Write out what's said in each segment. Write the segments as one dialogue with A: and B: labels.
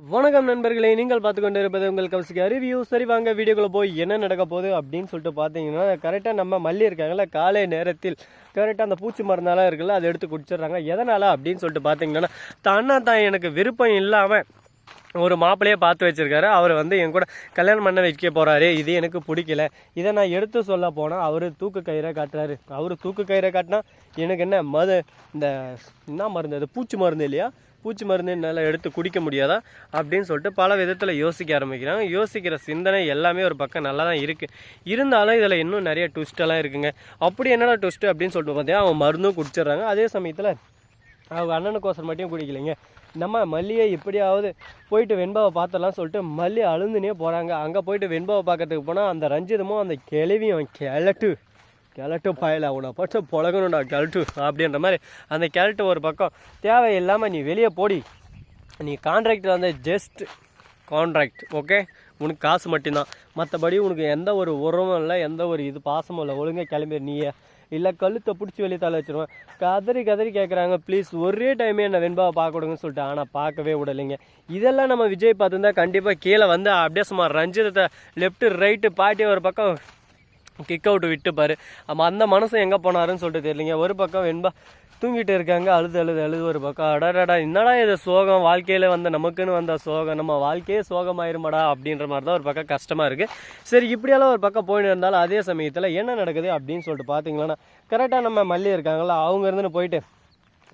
A: வணக்கம் நண்பர்களே நீங்கள் பார்த்து கொண்டு இருப்பது உங்கள் கவசிக்க ரிவ்யூ சரி வாங்க வீடியோக்குள்ளே போய் என்ன நடக்க போகுது அப்படின்னு சொல்லிட்டு பார்த்தீங்கன்னா கரெக்டாக நம்ம மல்லி இருக்காங்களா காலை நேரத்தில் கரெக்டாக அந்த பூச்சி மருந்தாலாம் இருக்குல்ல அதை எடுத்து குடிச்சிடுறாங்க. எதனால் அப்படின்னு சொல்லிட்டு பார்த்தீங்கன்னா தன்னா தான் எனக்கு விருப்பம் இல்லாமல் ஒரு மாப்பிள்ளையே பார்த்து வச்சிருக்காரு. அவர் வந்து என் கூட கல்யாணம் பண்ண வைக்க போகிறாரு இது எனக்கு பிடிக்கல. இதை நான் எடுத்து சொல்ல போனால் அவர் தூக்கு கயிறை காட்டுறாரு. அவர் தூக்கு கயிறை காட்டினா எனக்கு என்ன மது இந்த என்ன மருந்து அது? பூச்சி மருந்து இல்லையா? பூச்சி மருந்து என்னால் எடுத்து குடிக்க முடியாதா? அப்படின்னு சொல்லிட்டு பல விதத்தில் யோசிக்க ஆரம்பிக்கிறாங்க. யோசிக்கிற சிந்தனை எல்லாமே ஒரு பக்கம் நல்லா தான் இருக்குது இருந்தாலும் இதில் இன்னும் நிறைய ட்விஸ்டெல்லாம் இருக்குங்க. அப்படி என்னடா ட்விஸ்ட்டு அப்படின்னு சொல்லிட்டு பார்த்தீங்கன்னா அவன் மருந்தும் குடிச்சிடுறாங்க. அதே சமயத்தில் அவங்க அண்ணனுக்கோசரம் மட்டும் குடிக்கலைங்க நம்ம மல்லியை எப்படியாவது போயிட்டு வெண்பாவை பார்த்தலாம் சொல்லிட்டு மல்லி அழுந்துனே போகிறாங்க அங்கே போயிட்டு வெண்பாவை பார்க்கறதுக்கு போனால் அந்த ரஞ்சிதமும் அந்த கிளவியும் கிழட்டு கிழட்டு பாயல அவனை பட்டு புழகணும்டா கிழட்டு அப்படின்ற மாதிரி அந்த கிழட்டு ஒரு பக்கம். தேவையில்லாமல் நீ வெளியே போடி. நீ கான்ட்ராக்ட் வந்து ஜஸ்ட் கான்ட்ராக்ட் ஓகே உனக்கு காசு மட்டும்தான். மற்றபடி உனக்கு எந்த ஒரு உரமும் இல்லை எந்த ஒரு இது பாசமும் இல்லை. ஒழுங்காக கிளம்பி நீயே இல்லை கழுத்தை பிடிச்சி வெளியே தலை வச்சிருவேன். கதறி கதறி கேட்குறாங்க ப்ளீஸ் ஒரே டைமே என்ன வெண்பாவை பார்க்க விடுங்கன்னு சொல்லிட்டு. ஆனால் பார்க்கவே விடலைங்க. இதெல்லாம் நம்ம விஜய் பார்த்துருந்தா கண்டிப்பாக கீழே வந்து அப்படியே சும்மா ரஞ்சிதத்தை லெஃப்ட்டு ரைட்டு பாட்டி ஒரு பக்கம் கிக் அவுட் விட்டுப்பார் ஆமாம் அந்த மனசு எங்கே போனாருன்னு சொல்லிட்டு தெரியலிங்க. ஒரு பக்கம் வெண்பா தூங்கிட்டு இருக்காங்க அழுது அழுது அழுது ஒரு பக்கம். அடடடா என்னடா இது சோகம்? வாழ்க்கையில் வந்த நமக்குன்னு வந்த சோகம். நம்ம வாழ்க்கையே சோகமாயிருமாடா அப்படின்ற மாதிரி தான் ஒரு பக்கம் கஷ்டமாக இருக்குது சரி இப்படியெல்லாம் ஒரு பக்கம் போயின்னு இருந்தாலும் அதே சமயத்தில் என்ன நடக்குது அப்படின்னு சொல்லிட்டு பார்த்தீங்களன்னா கரெக்டாக நம்ம மல்லி இருக்காங்களா அவங்க இருந்துன்னு போயிட்டு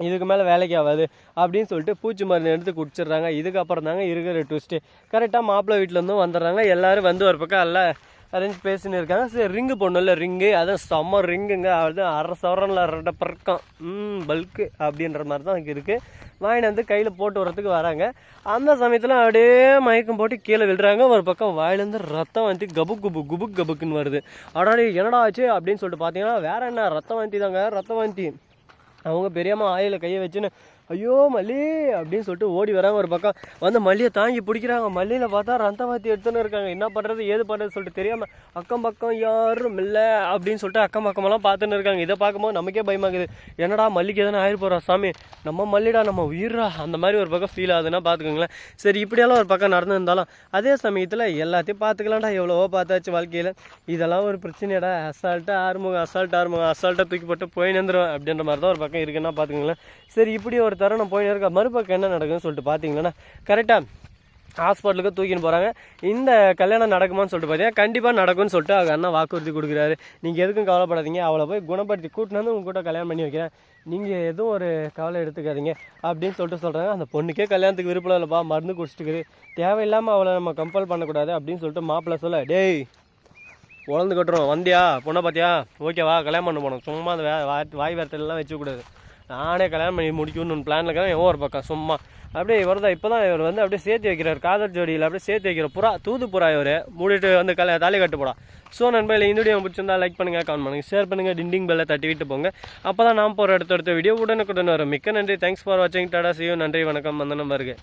A: இதுக்கு மேலே வேலைக்கு ஆகாது அப்படின்னு சொல்லிட்டு பூச்சி மருந்து எடுத்து குடிச்சிடுறாங்க. இதுக்கப்புறம் தாங்க இருக்கிற ட்விஸ்ட்டு கரெக்டாக மாப்பிள்ளை வீட்டிலேருந்தும் வந்துடுறாங்க. எல்லோரும் வந்து ஒரு பக்கம் எல்லாம் அரேஞ்ச் பேசின்னு இருக்காங்க சரி ரிங்கு போடணும்ல ரிங்கு அதான் செம்ம ரிங்குங்க அது அரை சவரனில் ரெட்ட பிறக்கம். ம் பல்க்கு அப்படின்ற மாதிரி தான் இருக்குது வாங்கிட்டு வந்து கையில் போட்டு வரத்துக்கு வராங்க. அந்த சமயத்தில் அப்படியே மயக்கம் போட்டு கீழே விழுறாங்க. ஒரு பக்கம் வாயிலேருந்து ரத்தம் வந்து கபு குபு குபு கபுக்குன்னு வருது. அடாடி என்னடா ஆச்சு அப்படின்னு சொல்லிட்டு பார்த்தீங்கன்னா வேற என்ன? ரத்தம் வாந்தி தாங்க ரத்தம் வாந்தி. அவங்க பெரியம்மா ஆயில கையை வச்சுன்னு ஐயோ மல்லி அப்படின்னு சொல்லிட்டு ஓடி வராங்க ஒரு பக்கம். வந்து மல்லியை தாங்கி பிடிக்கிறாங்க. மல்லியில் பார்த்தா ரந்தவாத்தி எடுத்துன்னு இருக்காங்க. என்ன பண்ணுறது ஏது பண்ணுறது சொல்லிட்டு தெரியாமல் அக்கம் பக்கம் யாரும் இல்லை அப்படின்னு சொல்லிட்டு அக்கம் பக்கமெல்லாம் பார்த்துன்னு இருக்காங்க. இதை பார்க்கும்போது நமக்கே பயமாக்குது என்னடா மல்லிக்கு எதனா ஆயிரு போகிறா சாமி நம்ம மல்லிடா நம்ம உயிரா அந்த மாதிரி ஒரு பக்கம் ஃபீல் ஆகுதுன்னா பார்த்துக்கோங்களேன். சரி இப்படியெல்லாம் ஒரு பக்கம் நடந்திருந்தாலும் அதே சமயத்தில் எல்லாத்தையும் பார்த்துக்கலாம்டா. எவ்வளவோ பார்த்தாச்சு வாழ்க்கையில். இதெல்லாம் ஒரு பிரச்சனையடா. அசால்ட்டாக ஆறுமுகம் அசால்ட்டாக ஆறுமுகம். அசால்ட்டாக தூக்கி போட்டு போய் நின்றுருவேன் அப்படின்ற மாதிரி தான் ஒரு பக்கம் இருக்குன்னா பார்த்துக்கோங்களேன். சரி இப்படி ஒரு தருணம் போய் இருக்க. மறுபக்கம் என்ன நடக்குதுன்னு சொல்லிட்டு பார்த்தீங்கன்னா கரெக்டாக ஹாஸ்பிட்டலுக்கு தூக்கின்னு போகிறாங்க இந்த கல்யாணம் நடக்குமான்னு சொல்லிட்டு பார்த்தீங்கன்னா கண்டிப்பாக நடக்கும்னு சொல்லிட்டு அவங்க அண்ணன் வாக்குறுதி கொடுக்குறாரு. நீங்கள் எதுக்கும் கவலைப்படாதீங்க. அவளை போய் குணப்படுத்தி கூட்டினு வந்து உங்கள் கூட கல்யாணம் பண்ணி வைக்கிறேன். நீங்கள் எதுவும் ஒரு கவலை எடுத்துக்காதீங்க அப்படின்னு சொல்லிட்டு சொல்கிறாங்க அந்த பொண்ணுக்கே கல்யாணத்துக்கு விருப்பம் இல்லைப்பா. மருந்து குடிச்சிட்டுக்குது. தேவையில்லாமல் அவளை நம்ம கம்பல் பண்ணக்கூடாது அப்படின்னு சொல்லிட்டு மாப்பிள்ளை சொல்ல டேய் உழந்து கட்டுறோம். வந்தியா? பொண்ணை பார்த்தியா? ஓகேவா? கல்யாணம் பண்ண போனோம். சும்மா அந்த வாய் வாய் வார்த்தையெல்லாம் வச்சுக்கூடாது நானே கல்யாணம் பண்ணி முடிக்கணும்னு பிளானில் இருக்கிறேன் ஒரு பக்கம் சும்மா. அப்படியே இவர் தான் இப்போ தான் இவர் வந்து அப்படியே சேர்த்து வைக்கிறார். காதல் ஜோடியில் அப்படியே சேர்த்து வைக்கிற புறா தூது புறா இவர். மூடிட்டு வந்து கல தாலி கட்டு போடா. ஸோ நண்பர்களே இந்த வீடியோ பிடிச்சிருந்தா லைக் பண்ணுங்கள் கமெண்ட் பண்ணுங்கள் ஷேர் பண்ணுங்கள் டிண்டிங் பெல்லை தட்டி விட்டு போங்க. அப்போ தான் நான் போகிற அடுத்த அடுத்த வீடியோ உடனுக்குடன் வரும். மிக்க நன்றி. தேங்க்ஸ் ஃபார் வாட்சிங் டாடா சியூ நன்றி வணக்கம். அந்த நம்பருக்கு